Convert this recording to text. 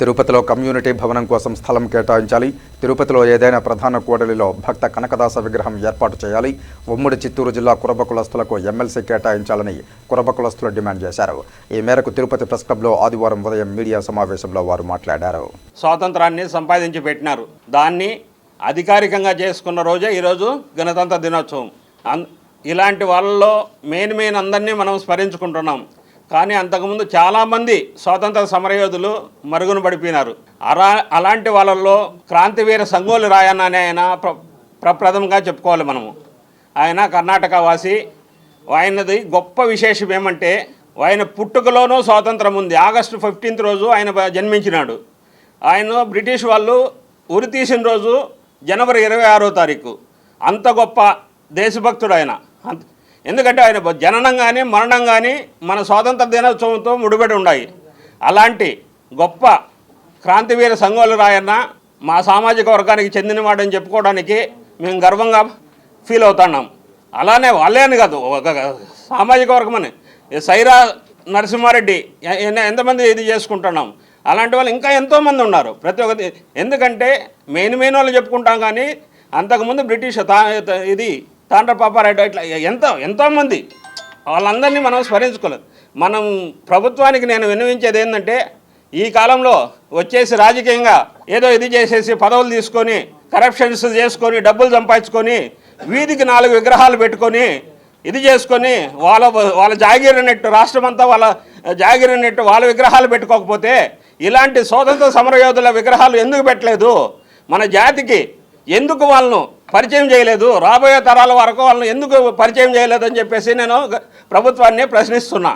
తిరుపతిలో కమ్యూనిటీ భవనం కోసం స్థలం కేటాయించాలి. తిరుపతిలో ఏదైనా ప్రధాన కూడలిలో భక్త కనకదాస విగ్రహం ఏర్పాటు చేయాలి. ఉమ్మడి చిత్తూరు జిల్లా కురబ కులస్తులకు ఎమ్మెల్సీ కేటాయించాలని కురబ కులస్తులు డిమాండ్ చేశారు. ఈ మేరకు తిరుపతి ప్రెస్ క్లబ్లో ఆదివారం ఉదయం మీడియా సమావేశంలో వారు మాట్లాడారు. స్వాతంత్రాన్ని సంపాదించి పెట్టినారు. దాన్ని అధికారికంగా చేసుకున్న రోజే ఈరోజు గణతంత్ర దినోత్సవం. ఇలాంటి వాళ్ళలో మెయిన్ మెయిన్ అందరినీ మనం స్మరించుకుంటున్నాం. కానీ అంతకుముందు చాలామంది స్వాతంత్ర సమరయోధులు మరుగున పడిపోయినారు. అలా అలాంటి వాళ్ళల్లో క్రాంతివీర సంగోలి రాయన్న అనే ఆయన ప్ర ప్రప్రథమంగా చెప్పుకోవాలి మనము. ఆయన కర్ణాటక వాసి. ఆయనది గొప్ప విశేషం ఏమంటే ఆయన పుట్టుకలోనూ స్వాతంత్రం ఉంది. ఆగస్టు ఫిఫ్టీన్త్ రోజు ఆయన జన్మించినాడు. ఆయన బ్రిటిష్ వాళ్ళు ఉరి తీసిన రోజు జనవరి ఇరవై ఆరో తారీఖు. అంత గొప్ప దేశభక్తుడు ఆయన. అంత- ఎందుకంటే ఆయన జననం కానీ మరణం కానీ మన స్వాతంత్ర దినోత్సవంతో ముడిపడి ఉన్నాయి అలాంటి గొప్ప క్రాంతివీర సంఘాలు రాయన్న మా సామాజిక వర్గానికి చెందినవాడని చెప్పుకోవడానికి మేము గర్వంగా ఫీల్ అవుతున్నాం. అలానే వాళ్ళే అని కాదు ఒక సామాజిక వర్గం అని. సైరా నరసింహారెడ్డి ఎంతమంది ఇది చేసుకుంటున్నాం. అలాంటి వాళ్ళు ఇంకా ఎంతోమంది ఉన్నారు. ప్రతి ఒక్కటి ఎందుకంటే మెయిన్ మెయిన్ వాళ్ళు చెప్పుకుంటాం కానీ అంతకుముందు బ్రిటిష్ తా ఇది తాండ్ర పాపారెడ్డి ఇట్లా ఎంతో ఎంతోమంది వాళ్ళందరినీ మనం స్మరించుకోలేదు మనం ప్రభుత్వానికి నేను విన్నవించేది ఏంటంటే ఈ కాలంలో వచ్చేసి రాజకీయంగా ఏదో ఇది చేసేసి పదవులు తీసుకొని కరప్షన్స్ చేసుకొని డబ్బులు సంపాదించుకొని వీధికి నాలుగు విగ్రహాలు పెట్టుకొని ఇది చేసుకొని వాళ్ళ వాళ్ళ జాగీర్ అన్నట్టు రాష్ట్రం అంతా వాళ్ళ జాగీర్ అన్నట్టు వాళ్ళ విగ్రహాలు పెట్టుకోకపోతే ఇలాంటి స్వాతంత్ర సమరయోధుల విగ్రహాలు ఎందుకు పెట్టలేదు? మన జాతికి ఎందుకు వాళ్ళను పరిచయం చేయలేదు. రాబోయే తరాల వరకు వాళ్ళని ఎందుకు పరిచయం చేయలేదని చెప్పేసి నేను ప్రభుత్వాన్ని ప్రశ్నిస్తున్నా.